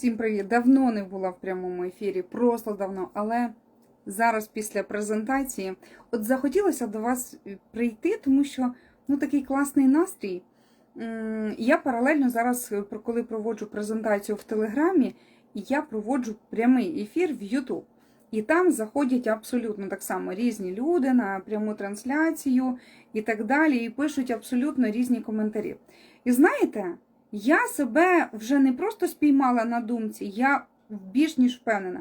Всім привіт! Давно не була в прямому ефірі, просто давно. Але зараз, після презентації, от захотілося до вас прийти, тому що ну такий класний настрій. Я паралельно зараз, е, коли проводжу презентацію в Телеграмі, я проводжу прямий ефір в Ютуб. І там заходять абсолютно так само різні люди на пряму трансляцію і так далі, і пишуть абсолютно різні коментарі. І знаєте, я себе вже не просто спіймала на думці, я більш ніж впевнена.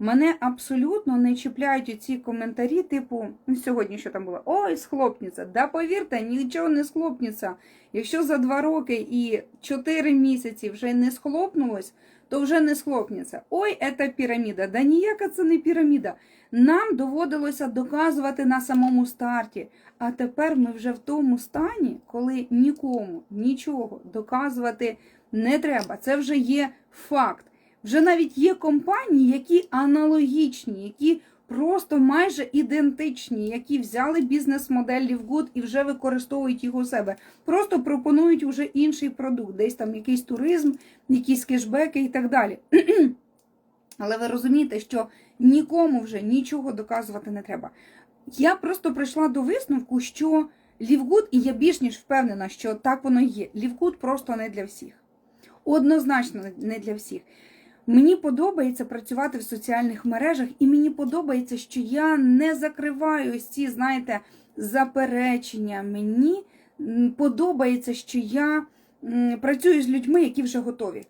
Мене абсолютно не чіпляють оці коментарі, типу, ну сьогодні що там було? Ой, схлопніться. Да повірте, нічого не схлопніться. Якщо за два роки і чотири місяці вже не схлопнулось, то вже не схлопнеться. Ой, це піраміда. Да ніяка це не піраміда. Нам доводилося доказувати на самому старті. А тепер ми вже в тому стані, коли нікому нічого доказувати не треба. Це вже є факт. Вже навіть є компанії, які аналогічні, які просто майже ідентичні, які взяли бізнес-модель Livegood і вже використовують його у себе. Просто пропонують уже інший продукт, десь там якийсь туризм, якісь кешбеки і так далі. Але ви розумієте, що нікому вже нічого доказувати не треба. Я просто прийшла до висновку, що Лівгуд, і я більш ніж впевнена, що так воно є. Лівгуд просто не для всіх. Однозначно не для всіх. Мені подобається працювати в соціальних мережах, і мені подобається, що я не закриваю ось ці, знаєте, заперечення. Мені подобається, що я працюю з людьми, які вже готові.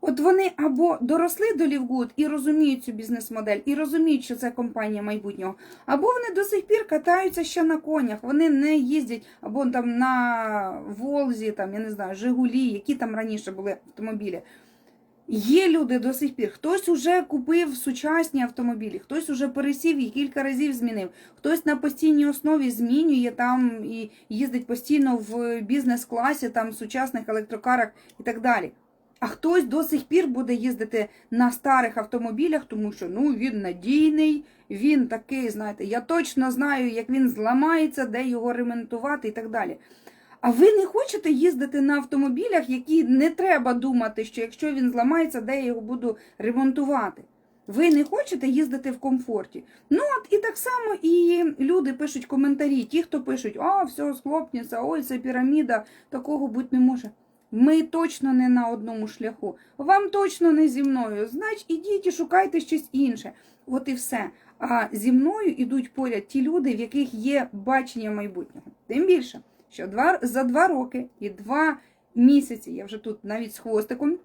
От вони або доросли до Лівгуд і розуміють цю бізнес-модель, і розуміють, що це компанія майбутнього, або вони до сих пір катаються ще на конях, вони не їздять або там на Волзі, там, я не знаю, Жигулі, які там раніше були автомобілі. Є люди до сих пір. Хтось уже купив сучасні автомобілі, хтось уже пересів і кілька разів змінив. Хтось на постійній основі змінює там і їздить постійно в бізнес-класі, там сучасних електрокарах і так далі. А хтось до сих пір буде їздити на старих автомобілях, тому що ну він надійний, він такий, знаєте, я точно знаю, як він зламається, де його ремонтувати і так далі. А ви не хочете їздити на автомобілях, які не треба думати, що якщо він зламається, де я його буду ремонтувати? Ви не хочете їздити в комфорті. Ну от і так само і люди пишуть коментарі. Ті, хто пишуть, а, все, схлопніться, ой, це піраміда, такого бути не може. Ми точно не на одному шляху. Вам точно не зі мною. Значить, ідіть і шукайте щось інше. От і все. А зі мною ідуть поряд ті люди, в яких є бачення майбутнього. Тим більше, що два, за два роки і два місяці, я вже тут навіть з хвостиком,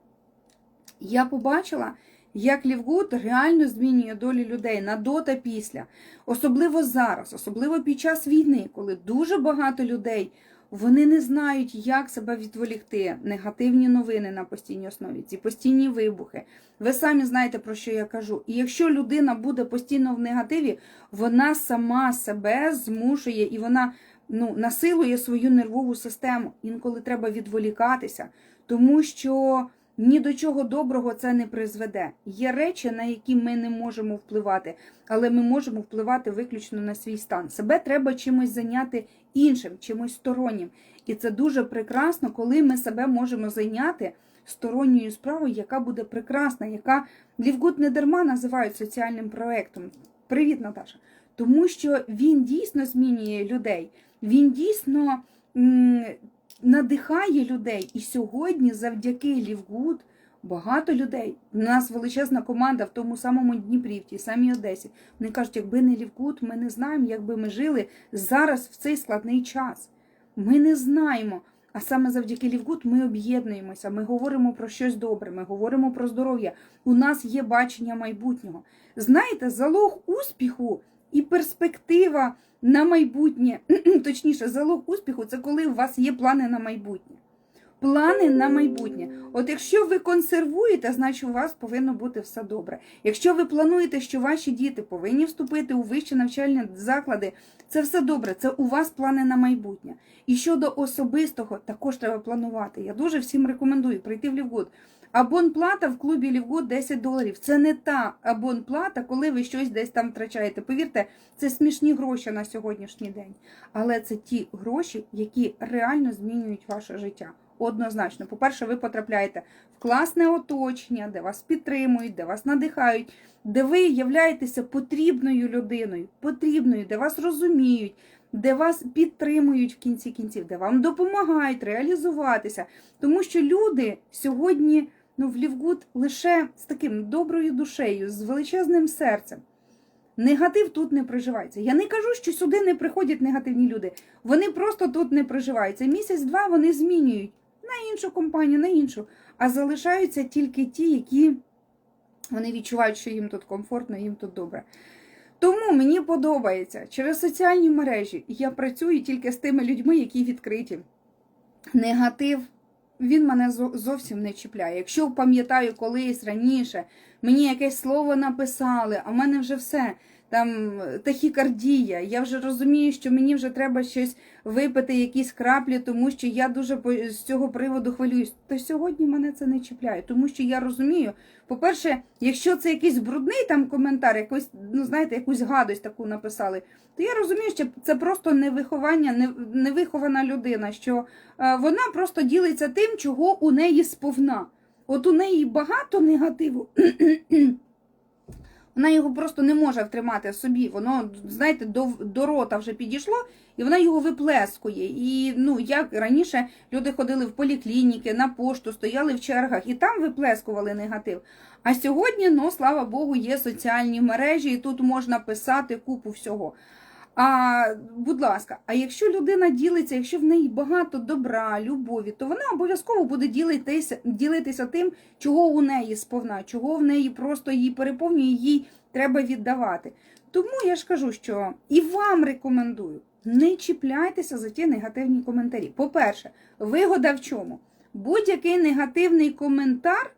я побачила, як Лівгуд реально змінює долі людей на до та після. Особливо зараз, особливо під час війни, коли дуже багато людей. Вони не знають, як себе відволікти. Негативні новини на постійній основі, ці постійні вибухи. Ви самі знаєте, про що я кажу. І якщо людина буде постійно в негативі, вона сама себе змушує і вона ну, насилує свою нервову систему. Інколи треба відволікатися, тому що ні до чого доброго це не призведе. Є речі, на які ми не можемо впливати, але ми можемо впливати виключно на свій стан. Себе треба чимось зайняти іншим, чимось стороннім. І це дуже прекрасно, коли ми себе можемо зайняти сторонньою справою, яка буде прекрасна, яка Лівгуд не дарма називають соціальним проектом. Привіт, Наташа. Тому що він дійсно змінює людей, він дійсно надихає людей. І сьогодні, завдяки Лівгуд, багато людей. У нас величезна команда в тому самому Дніпрі, в тій самій Одесі. Вони кажуть, якби не Лівгуд, ми не знаємо, як би ми жили зараз в цей складний час. Ми не знаємо. А саме завдяки Лівгуд ми об'єднуємося, ми говоримо про щось добре, ми говоримо про здоров'я. У нас є бачення майбутнього. Знаєте, залог успіху і перспектива на майбутнє, точніше, залог успіху це коли у вас є плани на майбутнє. Плани на майбутнє. От якщо ви консервуєте, значить у вас повинно бути все добре. Якщо ви плануєте, що ваші діти повинні вступити у вищі навчальні заклади, це все добре. Це у вас плани на майбутнє. І щодо особистого, також треба планувати. Я дуже всім рекомендую прийти в Лівгуд. Абонплата в клубі Лівгуд 10 доларів. Це не та абонплата, коли ви щось десь там втрачаєте. Повірте, це смішні гроші на сьогоднішній день. Але це ті гроші, які реально змінюють ваше життя. однозначно. По-перше, ви потрапляєте в класне оточення, де вас підтримують, де вас надихають, де ви являєтеся потрібною людиною, потрібною, де вас розуміють, де вас підтримують в кінці кінців, де вам допомагають реалізуватися. Тому що люди сьогодні ну, в Лівгуд лише з таким доброю душею, з величезним серцем. Негатив тут не проживається. Я не кажу, що сюди не приходять негативні люди. Вони просто тут не проживаються. Місяць-два вони змінюють на іншу компанію, на іншу. А залишаються тільки ті, які вони відчувають, що їм тут комфортно, їм тут добре. Тому мені подобається через соціальні мережі. Я працюю тільки з тими людьми, які відкриті. Негатив він мене зовсім не чіпляє. Якщо пам'ятаю колись раніше, мені якесь слово написали, а в мене вже все. Там тахікардія, я вже розумію, що мені вже треба щось випити, якісь краплі, тому що я дуже з цього приводу хвилююсь. То сьогодні мене це не чіпляє, тому що я розумію, по-перше, якщо це якийсь брудний там коментар, якось, ну знаєте, якусь гадость таку написали, то я розумію, що це просто невиховання, невихована людина, що е, вона просто ділиться тим, чого у неї сповна. От у неї багато негативу. Вона його просто не може втримати в собі. Воно, знаєте, до, до рота вже підійшло, і вона його виплескує. І ну, як раніше люди ходили в поліклініки, на пошту, стояли в чергах і там виплескували негатив. А сьогодні, ну слава Богу, є соціальні мережі, і тут можна писати купу всього. А, будь ласка, а якщо людина ділиться, якщо в неї багато добра, любові, то вона обов'язково буде ділитися, ділитися тим, чого у неї сповна, чого в неї просто її переповнює, їй треба віддавати. Тому я ж кажу, що і вам рекомендую, не чіпляйтеся за ті негативні коментарі. По-перше, вигода в чому? Будь-який негативний коментар,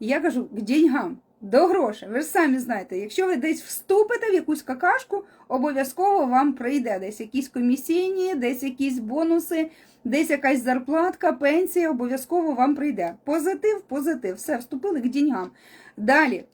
я кажу, к деньгам. До грошей. Ви ж самі знаєте, якщо ви десь вступите в якусь какашку, обов'язково вам прийде десь якісь комісійні, десь якісь бонуси, десь якась зарплатка, пенсія, обов'язково вам прийде. Позитив, позитив, все, вступили к деньгам. Далі,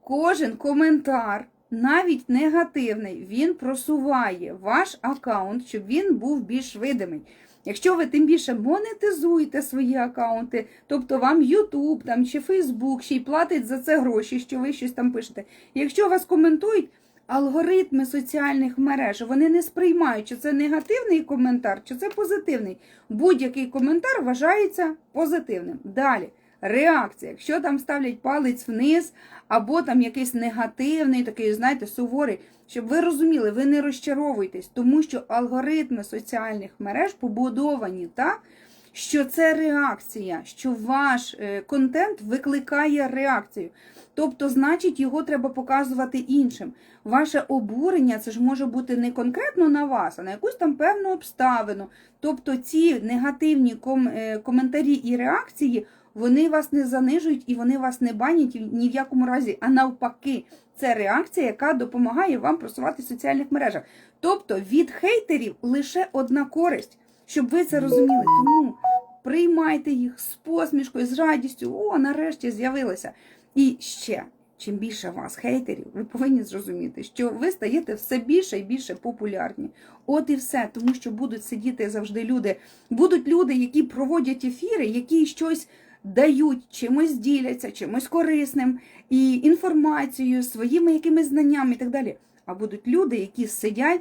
кожен коментар, навіть негативний, він просуває ваш аккаунт, щоб він був більш видимий. Якщо ви тим більше монетизуєте свої аккаунти, тобто вам YouTube чи Facebook ще й платить за це гроші, що ви щось там пишете. Якщо вас коментують, алгоритми соціальних мереж вони не сприймають, чи це негативний коментар, чи це позитивний. Будь-який коментар вважається позитивним. Далі. Реакція, якщо там ставлять палець вниз, або там якийсь негативний, такий, знаєте, суворий, щоб ви розуміли, ви не розчаровуєтесь, тому що алгоритми соціальних мереж побудовані так, що це реакція, що ваш е, контент викликає реакцію. Тобто, значить, його треба показувати іншим. Ваше обурення це ж може бути не конкретно на вас, а на якусь там певну обставину. Тобто ці негативні е, коментарі і реакції вони вас не занижують і вони вас не банять ні в якому разі, а навпаки, це реакція, яка допомагає вам просувати в соціальних мережах. Тобто від хейтерів лише одна користь, щоб ви це розуміли. Тому приймайте їх з посмішкою, з радістю. О, нарешті з'явилося. І ще. Чим більше вас хейтерів, ви повинні зрозуміти, що ви стаєте все більше і більше популярні. От і все, тому що будуть сидіти завжди люди. Будуть люди, які проводять ефіри, які щось дають, чимось діляться, чимось корисним, і інформацією, своїми якимись знаннями і так далі. А будуть люди, які сидять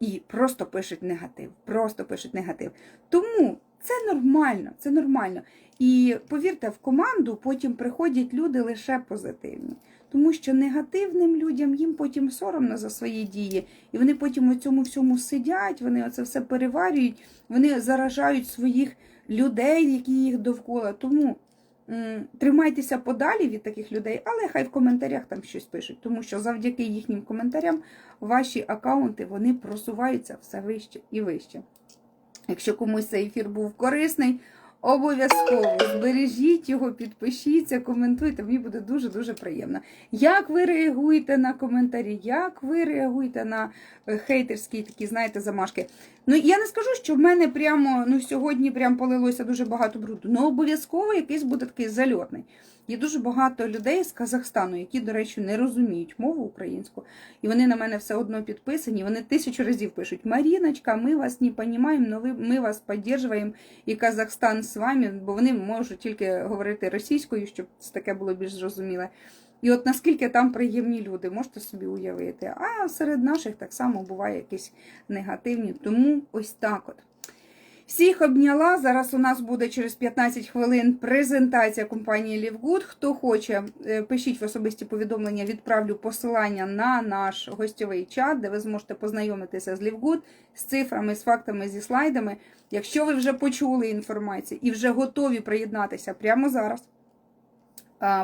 і просто пишуть негатив, просто пишуть негатив. Тому це нормально, це нормально. І повірте, в команду потім приходять люди лише позитивні. Тому що негативним людям їм потім соромно за свої дії, і вони потім у цьому всьому сидять, вони оце все переварюють, вони заражають своїх людей, які їх довкола. Тому м, тримайтеся подалі від таких людей, але хай в коментарях там щось пишуть, тому що завдяки їхнім коментарям ваші аккаунти вони просуваються все вище і вище. Якщо комусь цей ефір був корисний, обов'язково збережіть його, підпишіться, коментуйте. Мені буде дуже-дуже приємно. Як ви реагуєте на коментарі? Як ви реагуєте на е, хейтерські такі, знаєте, замашки? Ну я не скажу, що в мене прямо ну сьогодні прям полилося дуже багато бруду. Ну обов'язково якийсь буде такий зальотний. Є дуже багато людей з Казахстану, які, до речі, не розуміють мову українську, і вони на мене все одно підписані. Вони тисячу разів пишуть: Маріночка, ми вас не розуміємо, ви- ми вас підтримуємо, і Казахстан з вами, бо вони можуть тільки говорити російською, щоб це таке було більш зрозуміле. І от наскільки там приємні люди, можете собі уявити. А серед наших так само буває якісь негативні. Тому ось так от. Всіх обняла. Зараз у нас буде через 15 хвилин презентація компанії Livegood. Хто хоче, е, пишіть в особисті повідомлення, відправлю посилання на наш гостьовий чат, де ви зможете познайомитися з Livegood, з цифрами, з фактами, зі слайдами. Якщо ви вже почули інформацію і вже готові приєднатися прямо зараз,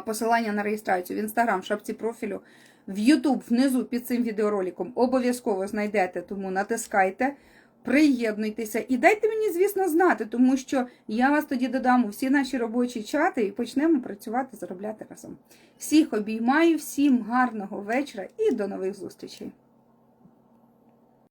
посилання на реєстрацію в інстаграм, в шапці профілю, в Ютуб внизу під цим відеороликом обов'язково знайдете, тому натискайте. Приєднуйтеся і дайте мені, звісно, знати, тому що я вас тоді додам у всі наші робочі чати і почнемо працювати, заробляти разом. Всіх обіймаю, всім гарного вечора і до нових зустрічей!